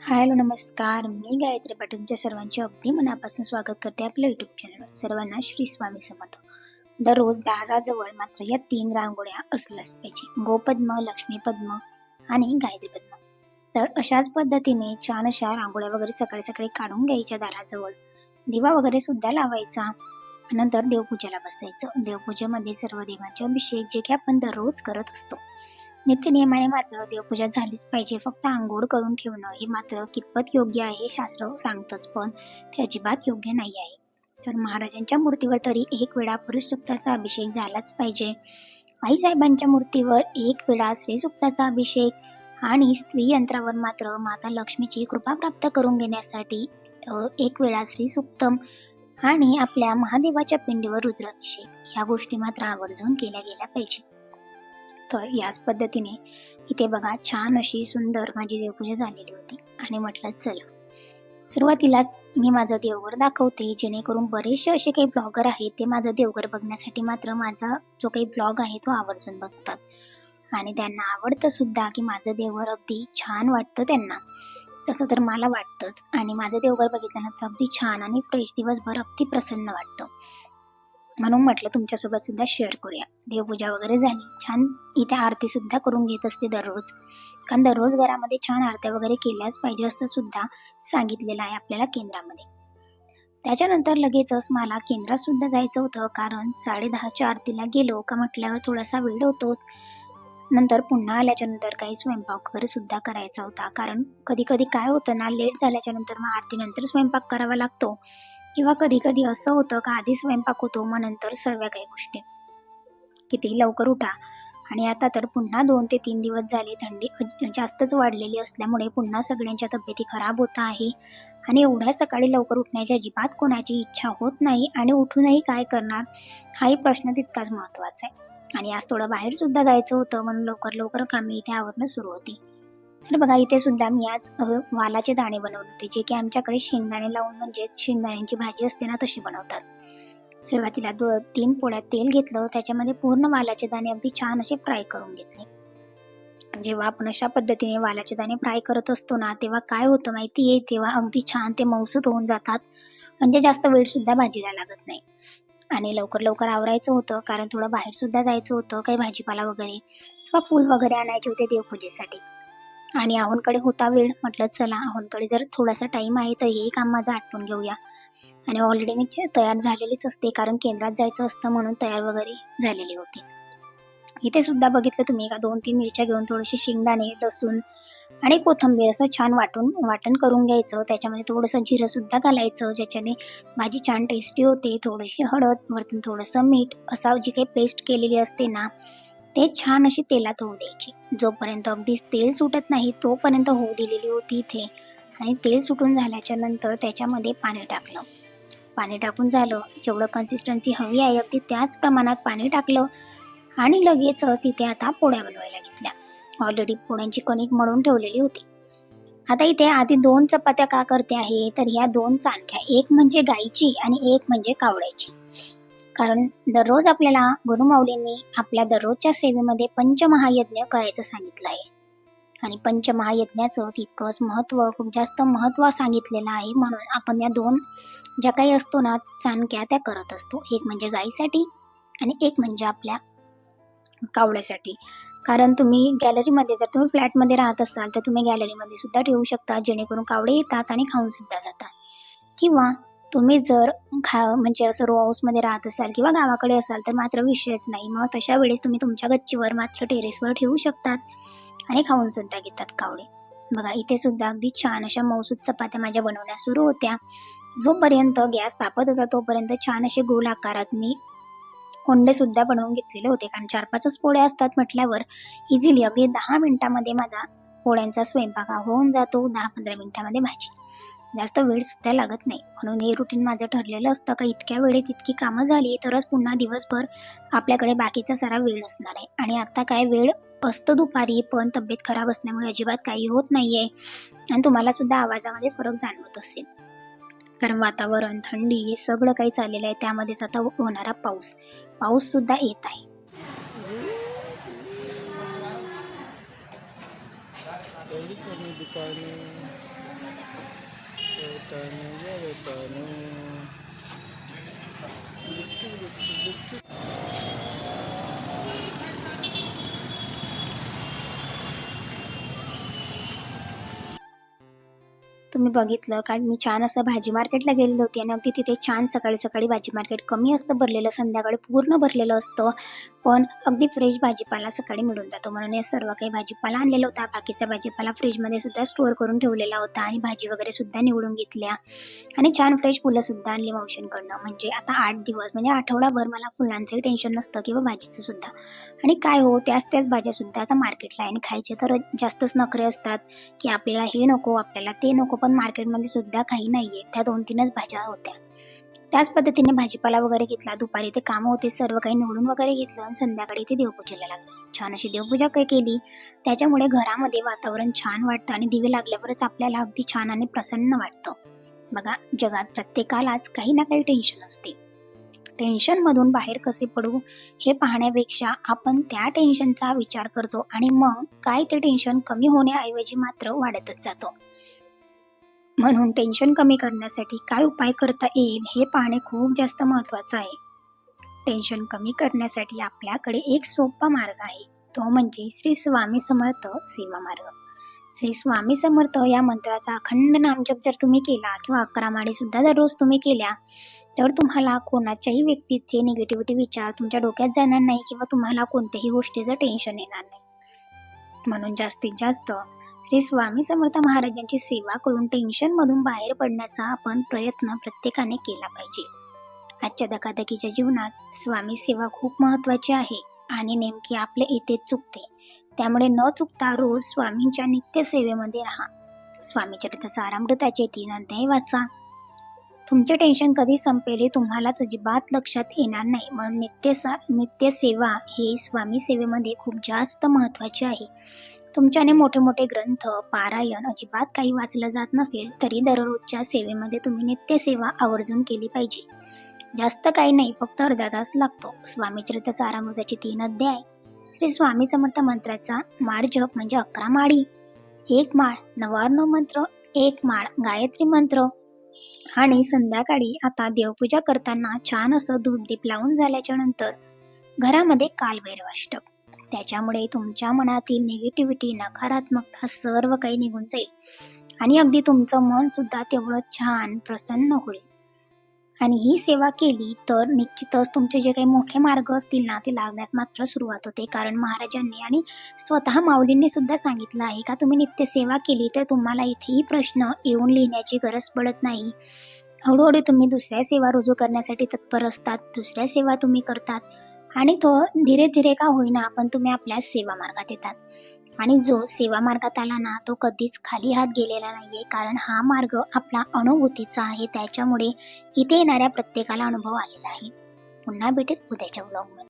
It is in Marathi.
हॅलो नमस्कार. मी गायत्री पाटील तुमच्या सर्वांचे अगदी मनापासून स्वागत करते आपल्या युट्यूब चॅनलवर सर्वांना श्री स्वामी समर्थ. दररोज दाराजवळ मात्र या तीन रांगोळ्या असल्याच. पाहिजे गोपद्म लक्ष्मी पद्म आणि गायत्री पद्म तर अशाच पद्धतीने छान अशा रांगोळ्या वगैरे सकाळी सकाळी काढून घ्यायच्या दाराजवळ. दिवा वगैरे सुद्धा लावायचा नंतर देवपूजेला बसायचं. देवपूजेमध्ये सर्व देवांचे अभिषेक जे की आपण दररोज करत असतो. नित्यनियमाने मात्र देवपूजा झालीच पाहिजे. फक्त आंघोळ करून ठेवणं हे मात्र कितपत योग्य आहे हे शास्त्र सांगतच पण ते अजिबात योग्य नाही आहे. तर महाराजांच्या मूर्तीवर तरी एक वेळा पुरुष सुक्ताचा अभिषेक झालाच पाहिजे. आईसाहेबांच्या मूर्तीवर एक वेळा श्री अभिषेक आणि स्त्री यंत्रावर मात्र माता लक्ष्मीची कृपा प्राप्त करून घेण्यासाठी एक वेळा श्रीसुक्तम आणि आपल्या महादेवाच्या पिंडीवर रुद्राभिषेक. ह्या गोष्टी मात्र आवर्जून केल्या गेल्या पाहिजे तर याच पद्धतीने इथे बघा छान अशी सुंदर माझी देवपूजा झालेली होती. आणि म्हटलं चला. सुरुवातीलाच मी माझं देवघर दाखवते जेणेकरून बरेचसे असे काही ब्लॉगर आहेत ते माझं देवघर बघण्यासाठी मात्र माझा जो काही ब्लॉग आहे तो आवर्जून बघतात. आणि त्यांना आवडतं सुद्धा की माझं देवघर अगदी छान वाटतं त्यांना. तसं तर मला वाटतंच. आणि माझं देवघर बघितल्यानंतर अगदी छान आणि फ्रेश दिवसभर अगदी प्रसन्न वाटतं. म्हणून म्हटलं तुमच्यासोबत सुद्धा शेअर करूया. देवपूजा वगैरे झाली. छान इथे आरती सुद्धा करून घेत असते दररोज. कारण दररोज घरामध्ये छान आरत्या वगैरे केल्याच पाहिजे असं सुद्धा सांगितलेलं आहे आपल्याला केंद्रामध्ये. त्याच्यानंतर लगेचच मला केंद्रात सुद्धा जायचं होतं. कारण साडे दहाच्या आरतीला गेलो का म्हटल्यावर थोडासा वेळ होतो. नंतर पुन्हा आल्याच्यानंतर काही स्वयंपाक वगैरे सुद्धा करायचा होता. कारण कधी कधी काय होतं ना लेट झाल्याच्यानंतर मग आरतीनंतर स्वयंपाक करावा लागतो. किंवा कधी कधी असं होतं का आधी स्वयंपाक होतो मग नंतर सर्व काही गोष्टी. किती लवकर उठा. आणि आता तर पुन्हा दोन ते तीन दिवस झाले थंडी जास्तच वाढलेली असल्यामुळे पुन्हा सगळ्यांच्या तब्येती खराब होत आहे. आणि एवढ्या सकाळी लवकर उठण्याची अजिबात कोणाची इच्छा होत नाही आणि उठूनही काय करणार हाही प्रश्न तितकाच महत्त्वाचा आहे. आणि आज थोडं बाहेर सुद्धा जायचं होतं म्हणून लवकर लवकर कामे इथे आवरणं सुरू होती. तर बघा इथे सुद्धा मी आज वालाचे दाणे बनवले होते जे की आमच्याकडे शेंगदाणे लावून म्हणजे शेंगदाण्यांची भाजी असते ना तशी बनवतात. सुरुवातीला दो तीन पोळ्यात तेल घेतलं त्याच्यामध्ये पूर्ण वालाचे दाणे अगदी छान असे फ्राय करून घेतले. जेव्हा आपण अशा पद्धतीने वालाचे दाणे फ्राय करत असतो ना तेव्हा काय होतं माहिती आहे तेव्हा अगदी छान ते मऊसूत होऊन जातात. म्हणजे जास्त वेळ सुद्धा भाजीला लागत नाही. आणि लवकर लवकर आवरायचं होतं कारण थोडं बाहेर सुद्धा जायचं होतं काही भाजीपाला वगैरे किंवा फूल वगैरे आणायचे होते देवपूजेसाठी. आणि आहोंकडे होता वेळ. म्हटलं चला आहोंकडे जर थोडासा टाइम आहे तर हेही काम माझं आटपून घेऊया. आणि ऑलरेडी मी तयार झालेलीच असते कारण केंद्रात जायचं असतं म्हणून तयार वगैरे झालेली होती. इथे सुद्धा बघितलं तुम्ही का? दोन तीन मिरच्या घेऊन थोडेसे शेंगदाणे लसूण आणि कोथिंबीर असं छान वाटून वाटण करून घ्यायचं. त्याच्यामध्ये थोडंसं जिरं सुद्धा घालायचं ज्याच्याने भाजी छान टेस्टी होते. थोडीशी हळद वरतून थोडंसं मीठ असा जी काही पेस्ट केलेली असते ना ते छान अशी तेलात होऊ द्यायची. जोपर्यंत अगदी तेल सुटत नाही तोपर्यंत होऊ दिलेली होती इथे. आणि तेल सुटून झाल्याच्यानंतर त्याच्यामध्ये पाणी टाकलं. पाणी टाकून झालं. जेवढं कन्सिस्टन्सी हवी आहे अगदी त्याच प्रमाणात पाणी टाकलं. आणि लगेचच इथे आता पोळ्या बनवायला घेतल्या. ऑलरेडी पोळ्यांची कणिक मळून ठेवलेली होती. आता इथे आधी दोन चपात्या का करते आहे? तर ह्या दोन चांख्या एक म्हणजे गाईची आणि एक म्हणजे कावड्याची कारण दररोज आपल्याला गुरुमाऊलींनी आपल्या दररोजच्या सेवेमध्ये पंचमहायज्ञ करायचं सांगितलं आहे. आणि पंचमहायज्ञाचं तितकंच महत्त्व खूप जास्त महत्त्व सांगितलेलं आहे म्हणून आपण या दोन ज्या काही असतो ना चाणक्या त्या करत असतो. एक म्हणजे गाईसाठी आणि एक म्हणजे आपल्या कावड्यासाठी कारण तुम्ही गॅलरीमध्ये जर तुम्ही फ्लॅटमध्ये राहत असाल तर तुम्ही गॅलरीमध्ये सुद्धा ठेवू शकता जेणेकरून कावडे येतात आणि खाऊन सुद्धा जातात. किंवा तुम्ही जर खा म्हणजे असं रो हाऊसमध्ये राहत असाल किंवा गावाकडे असाल तर मात्र विषयच नाही. मग तशा वेळेस तुम्ही तुमच्या गच्चीवर मात्र टेरेसवर ठेवू शकतात आणि खाऊन सुद्धा घेतात कावळे. बघा इथे सुद्धा अगदी छान अशा मौसूद चपात्या माझ्या बनवण्या सुरू होत्या. जोपर्यंत गॅस तापत होता तोपर्यंत छान असे गोल आकारात मी कोंडे सुद्धा बनवून घेतलेले होते. कारण चार पाचच पोळ्या असतात म्हटल्यावर इझिली अगदी दहा मिनटामध्ये माझा पोळ्यांचा स्वयंपाक हा होऊन जातो. दहा पंधरा मिनटामध्ये भाजी. जास्त वेळ सुद्धा लागत नाही. म्हणून हे रुटीन माझं ठरलेलं असतं का इतक्या वेळेत इतकी कामं झाली तरच पुन्हा दिवसभर आपल्याकडे बाकीचा सारा वेळ असणार आहे. आणि आता काय वेळ असतं दुपारी पण तब्येत खराब असल्यामुळे अजिबात काही होत नाहीये. आणि तुम्हाला सुद्धा आवाजामध्ये फरक जाणवत असेल. कारण वातावरण थंडी हे सगळं काही चाललेलं आहे. त्यामध्येच आता होणारा पाऊस. पाऊस सुद्धा येत आहे. एवढीच कमी तुम्ही बघितलं काल मी छान असं भाजी मार्केटला गेलेली होती आणि अगदी तिथे छान सकाळी सकाळी भाजी मार्केट कमी असतं भरलेलं संध्याकाळी पूर्ण भरलेलं असतं पण अगदी फ्रेश भाजीपाला सकाळी मिळून जातो. म्हणून हे सर्व काही भाजीपाला आणलेला होता. बाकीचा भाजीपाला फ्रीजमध्ये सुद्धा स्टोअर करून ठेवलेला होता आणि भाजी वगैरे सुद्धा निवडून घेतल्या. आणि छान फ्रेश फुलं सुद्धा आणली मावशींकडनं. म्हणजे आता आठ दिवस म्हणजे आठवडाभर मला फुलांचंही टेन्शन नसतं किंवा भाजीचं सुद्धा. आणि काय हो त्याच त्याच भाज्या सुद्धा आता मार्केटला आहे. आणि खायचे तर जास्तच नखरे असतात की आपल्याला हे नको आपल्याला ते नको. पण मार्केटमध्ये सुद्धा काही नाहीये. त्या दोन तीनच भाज्या होत्या. त्याच पद्धतीने भाजीपाला वगैरे घेतला. दुपारी ते कामं होते सर्व काही निवडून वगैरे घेतलं आणि संध्याकाळी ते देवपूजेला लागलं. छान अशी देवपूजा काही केली. त्याच्यामुळे घरामध्ये वातावरण छान वाटतं आणि दिवे लागल्यावरच आपल्याला अगदी छान आणि प्रसन्न वाटतं. बघा जगात प्रत्येकालाच काही ना काही टेन्शन असते. टेन्शनमधून बाहेर कसे पडू हे पाहण्यापेक्षा आपण त्या टेन्शनचा विचार करतो आणि मग काय ते टेन्शन कमी होण्याऐवजी मात्र वाढतच जातो. म्हणून टेन्शन कमी करण्यासाठी काय उपाय करता येईल हे पाहणे खूप जास्त महत्त्वाचं आहे. टेन्शन कमी करण्यासाठी आपल्याकडे एक सोपा मार्ग आहे. तो म्हणजे श्री स्वामी समर्थ सेवा मार्ग. श्री स्वामी समर्थ या मंत्राचा अखंड नामजप जर तुम्ही केला किंवा अकरा माळीसुद्धा जर रोज तुम्ही केल्या तर तुम्हाला कोणाच्याही व्यक्तीचे निगेटिव्हिटी विचार तुमच्या डोक्यात जाणार नाही किंवा तुम्हाला कोणत्याही गोष्टीचं टेन्शन येणार नाही. म्हणून जास्तीत जास्त श्री स्वामी समर्थ महाराजांची सेवा करून टेन्शन मधून बाहेर पडण्याचा आपण प्रयत्न प्रत्येकाने केला पाहिजे. आजच्या धकाधकीच्या जीवनात स्वामी सेवा खूप महत्वाची आहे आणि नेमकी आपले येथे चुकते. त्यामुळे न चुकता रोज स्वामींच्या नित्य सेवेमध्ये राहा. स्वामी चरित्र सारामृताचे तीन अध्याय वाचा. तुमचे टेन्शन कधी संपेल हे तुम्हालाच अजिबात लक्षात येणार नाही. म्हणून नित्य सा नित्य सेवा हे स्वामी सेवेमध्ये खूप जास्त महत्त्वाचे आहे. तुमच्याने मोठे मोठे ग्रंथ पारायण अजिबात काही वाचलं जात नसेल तरी दररोजच्या सेवेमध्ये तुम्ही नित्य सेवा आवर्जून केली पाहिजे. जास्त काही नाही फक्त अर्धा तास लागतो. स्वामी चरित्र सारामृताचे तीन अध्याय. श्री स्वामी समर्थ मंत्राचा माळ जप म्हणजे अकरा माळी. एक माळ नवार्ण मंत्र एक माळ गायत्री मंत्र. आणि संध्याकाळी आता देवपूजा करताना छान असं धूपदीप लावून झाल्याच्यानंतर घरामध्ये कालभैरवाष्टक. त्याच्यामुळे तुमच्या मनातील निगेटिव्हिटी नकारात्मकता सर्व काही निघून जाईल. आणि अगदी तुमचं मन सुद्धा तेवढं छान प्रसन्न होईल. आणि ही सेवा केली तर निश्चितच तुमचे जे काही मोठे मार्ग असतील ना ते लागण्यास मात्र सुरुवात होते. कारण महाराजांनी आणि स्वतः माऊलींनी सुद्धा सांगितलं आहे का तुम्ही नित्य सेवा केली तर तुम्हाला इथेही प्रश्न येऊन लिहिण्याची गरज पडत नाही. हळूहळू तुम्ही दुसऱ्या सेवा रुजू करण्यासाठी तत्पर असतात. दुसऱ्या सेवा तुम्ही करतात. आणि तो धीरे धीरे का होईना पण तुम्ही आपल्या सेवा मार्गात येतात. आणि जो सेवा मार्गात आला ना तो कधीच खाली हात गेलेला नाहीये. कारण हा मार्ग आपला अनुभूतीचा आहे. त्याच्यामुळे इथे येणाऱ्या प्रत्येकाला अनुभव आलेला आहे. पुन्हा भेटेल उद्याच्या ब्लॉगमध्ये